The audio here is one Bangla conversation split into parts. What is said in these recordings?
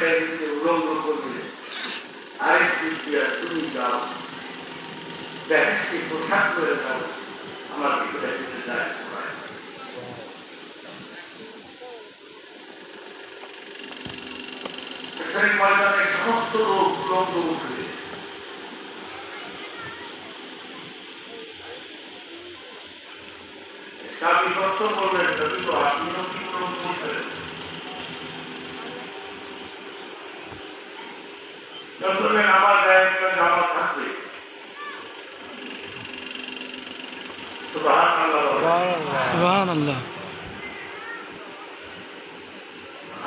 বাহিনীকে উলঙ্গ করবে আরেকটি দিয়া তুমি যাও। ব্যাগটি পোশাক করে দাও আমার ভিতরে যেতে যায় ময়দানে সমস্ত রোগ উলঙ্গ উঠবে স্বামী সত্য বললেন, যদি তো আপনিও কি উলঙ্গ উঠবেন যতদিন আমার একটা জামা থাকবে।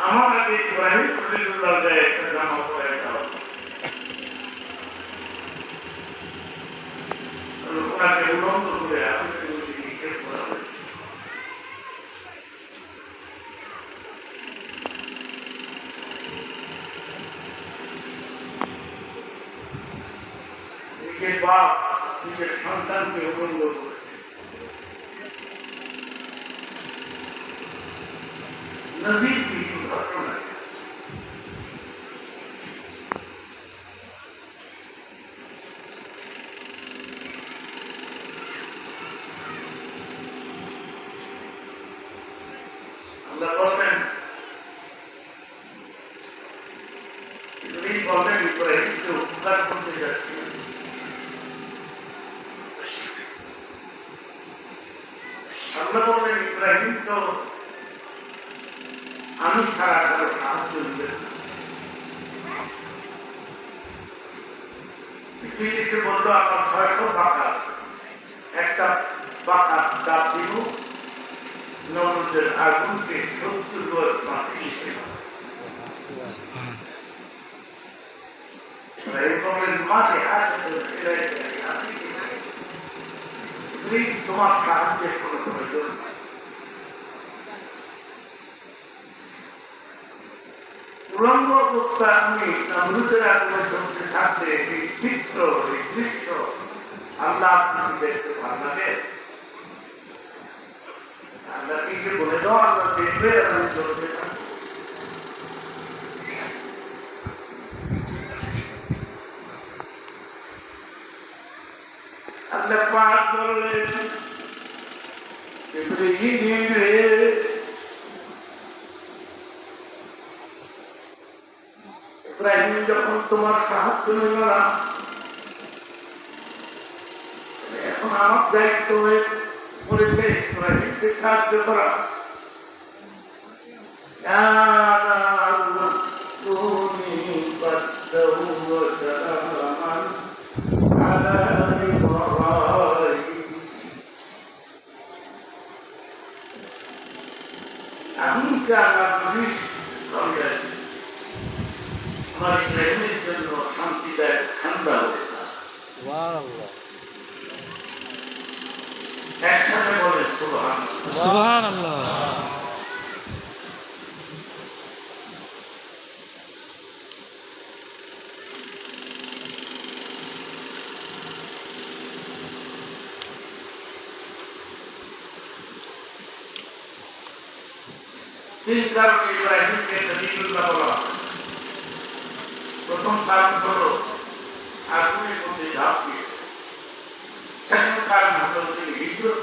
আমার আগে ইব্রাহিম খলিলুল্লাহ পরে ওনাকে উলঙ্গ করে আমি নিক্ষেপ করা হয়েছে নিজের বাপ নিজের সন্তানকে উলঙ্গ করেছে নদীর কিছু ঘটনা আমরা বলবেন তুমি বলবেন ইব্রাহিমকে উপকার করতে যাচ্ছি আমরা বলবেন ইব্রাহিম তো আমি ছাড়া কারও সাহায্য না। পৃথিবী এসে আমার ছয়শো পাকা একটা পাকা চাপ দিব। নবদের আগুনকে সত্তর বয়স? তুমি তোমার সাহায্যের কোনো প্রয়োজন উলঙ্গ অবস্থা আমি নমরুদের আগুনে চলতে থাকতে এই চিত্র এই দৃশ্য আল্লাহ আপনাকে দেখতে ভালো লাগে আল্লাহ কিছু বলে দাও, আল্লাহ দেখবে, আল্লাহ পাক বললেন ইব্রাহিম রে ইব্রাহিম যখন তোমার সাহায্য নিল না এখন আমার দায়িত্ব হয়ে পড়েছে ইব্রাহিমকে সাহায্য করা। يا তিন কারণে ইব্রাহিমকে নবীগুল্লাহ বলা। প্রথম কারণ হলো আগুনের মধ্যে ঝাঁপ দিয়েছে সেকেন্ড কারণ হলো তিনি হিজরত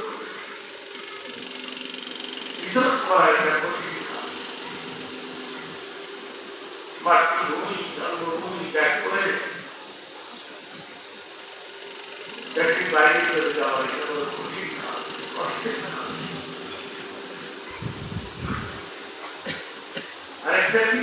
হিজরত করা। এটা কঠিন মাতৃভূমি জন্মভূমি ত্যাগ করে দেশের বাইরে চলে যাওয়া এটা হলো কঠিন কাজ কষ্টের কাজ আরেকটা কি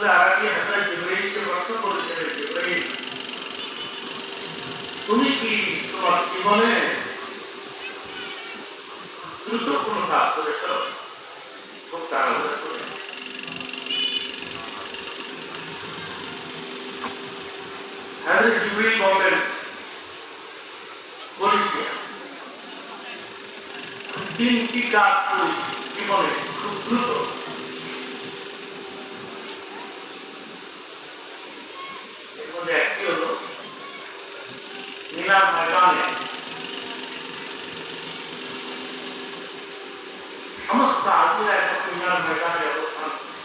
রসুল আরবি হাসান জিব্রাইলকে কি তোমার জীবনে জীবনে খুব দ্রুত এর মধ্যে একটি হলো নীলাম ময়দানে সমস্ত হাজিরা এখন নীলাম ময়দানে অবস্থান করছে।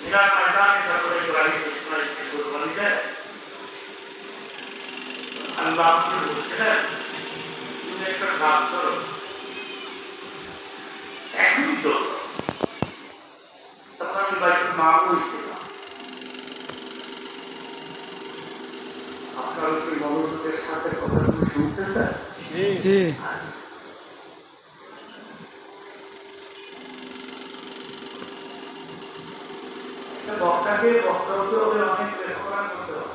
নীলাম ময়দানে তারপরে ইব্রাহিম ইসমাইলকে কুরবানি দেয় আল্লাহ কি মনোযোগের সাথে কথাগুলো শুনতেছেন জি। একটা বক্তাকে বক্তা হতে হবে অনেক লেখাপড়া করতে হবে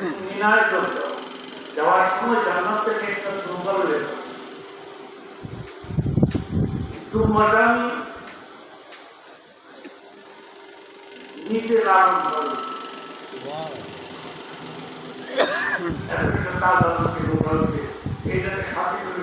মিনার যাও। যাওয়ার সময় জান্নাত থেকে একটা দুম্বা হয়। দুম্বাটা আছে এইটাকে সাথে করে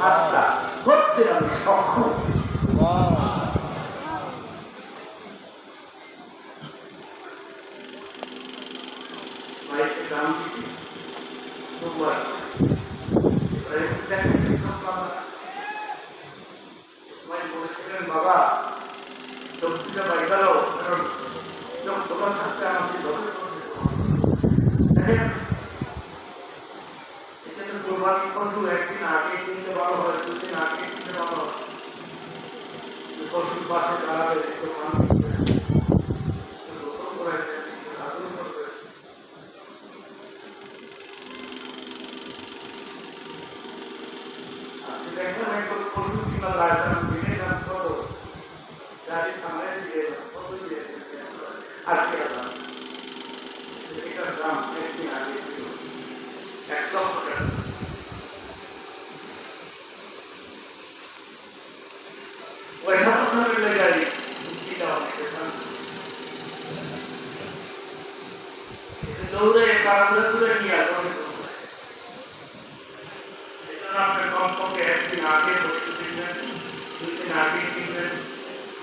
কাজটা করতে আমি সক্ষম। बात करा रहे थे দৌড়ে কারণে তুলে নিয়ে আসবে এজন্য আপনার কমপক্ষে একদিন আগে বসে দিবেন দুই দিন আগে কিনবেন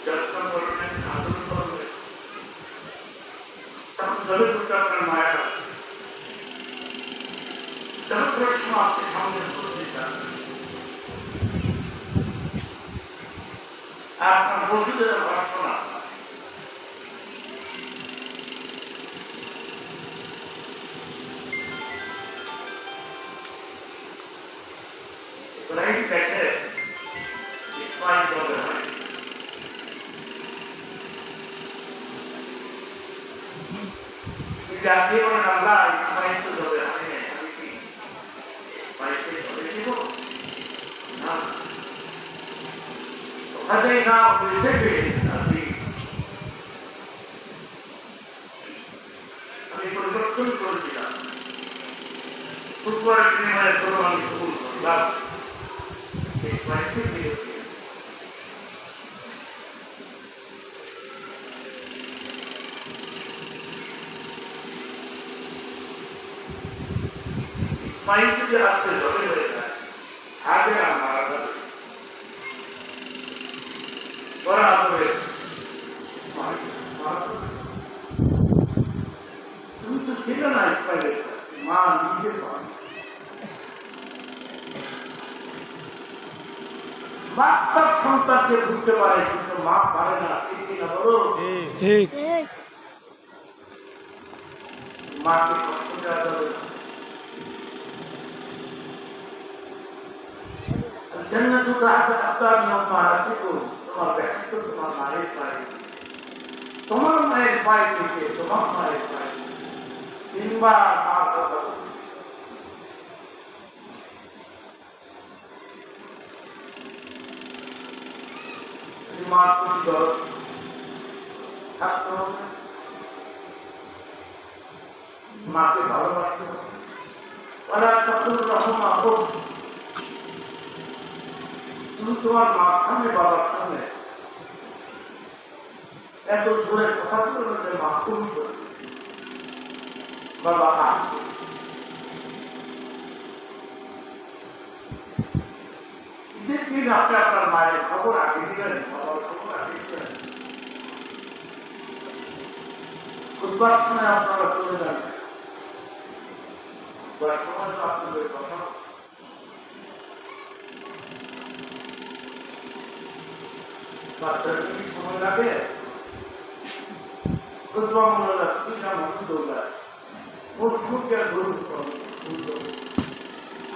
যত্ন করবেন আদর করবেন তখন ধরে ধরতে আপনার মায়া হবে। তখন প্রশ্ন আপনি সামনে করতে চান আর আপনার বসুদের ঘটনা ইব্রাহিম জাতীয় বলেন আল্লাহ ইসমাইল তো জবে হয় নাই আমি কি ইসমাইলকে জবে দিব না ওখানেই না হয়েছে যে আপনি আমি পরিবর্তন করে দিলাম উপরের বিনিময়ে কোরবানি কবুল করলাম এই ইসমাইল যদি আজকে জলে হয়ে যায়। আগে আর মারা যাবে। করা হবে তুমি তো ছিল না ইসমাইলের মা নিজে পান বাচ্চার সন্তানকে বুঝতে পারে কিন্তু মা পারে না ঠিক কিনা বলো? ঠিক। মাকে কষ্ট দেওয়া যাবে না জন্নত রাতে আসার আছে তো তোমার ব্যক্তিত্ব, তোমার মায়ের পায়ে। তোমার মায়ের পায়ে থেকে তোমার মায়ের পায়ে। তিনবার মাকে ভালোবাসতে হবে। ওরা কত রকম আপন মার সামনে বাবার সামনে এত জোরে কথা বাবা আপনি আপনার মায়ের খবর আগে দিবেন বাবার খবর আগে সময় আপনারা কথা বাচ্চার কি সময় লাগে বুধবার মনে না মনে দৌড়ায় ওর সুখকে গ্রহণ করো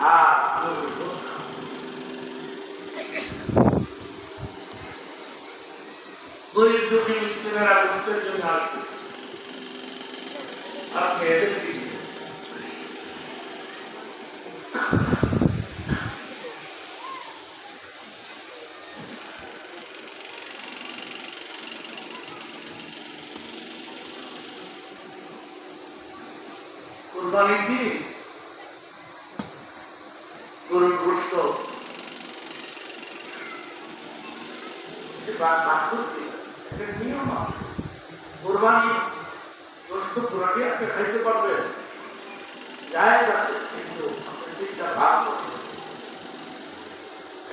আর গরিব দুঃখী মিস্ত্রিরা বুঝতের জন্য আসবে আপনি এদের দিচ্ছেন কোরবানির দিন গরুর গোস্ত এটা নিয়ম আছে। কোরবানি গোস্ত পুরাটি আপনি খাইতে পারবেন যায় আছে, কিন্তু আপনি তিনটা ভাগ করবেন।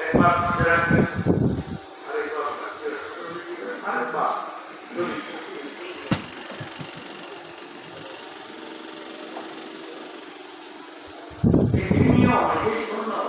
একবার মনে রাখবেন আরেকবার আত্মীয় স্বজন দিবেন আরেকবার যদি নিয়ম এটি সুন্নত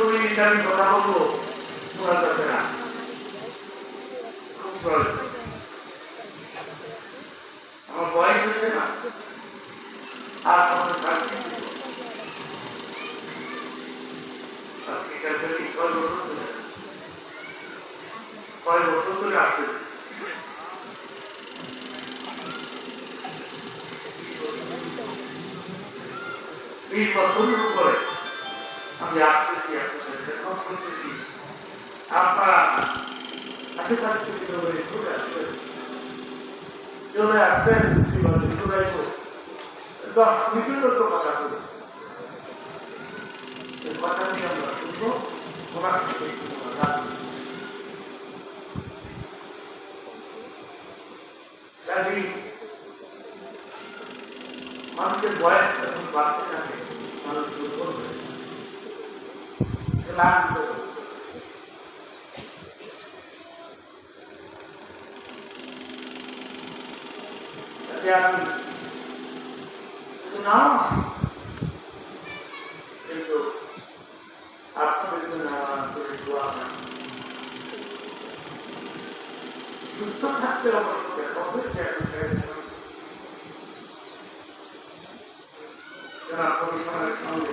আমি কথা বলব? শোনা যাবে না। আমার বয়স হচ্ছে না। আর কয় বছর ধরে কয় বছর ধরে উপরে। যে আসতেছি আপনাদের ফোন করতেছি আপনারা আশেপাশে কীভাবে চলে আসবেন চলে আসবেন কীভাবে চলে আসবেন দশ বিভিন্ন তো কথা বলি কথা নিয়ে আমরা শুনব ওনার থেকে মানুষের বয়স যখন বাড়তে থাকে মানুষ দুর্বল হয়ে যায়। ক্লান্ত হয়ে যায়। তাতে আমি শুধু নাও কিন্তু আপনাদের জন্য আমার আন্তরিক দোয়া হয়। সুস্থ থাকতে অবশ্যই অবশ্যই একটা প্রয়োজন। জনাব কমিশনারের সঙ্গে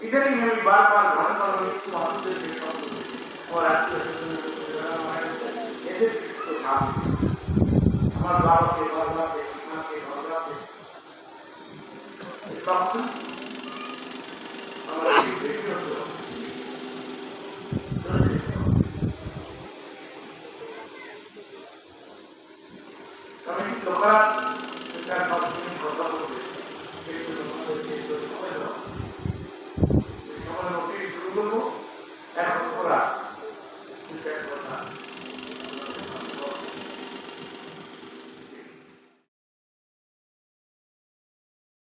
ইদানিং আমি বারবার ঘন ঘন মৃত্যু মানুষদের যে এদের আমার বাবাকে বাবাকে, মাকে, বাবাকে। তখন আমার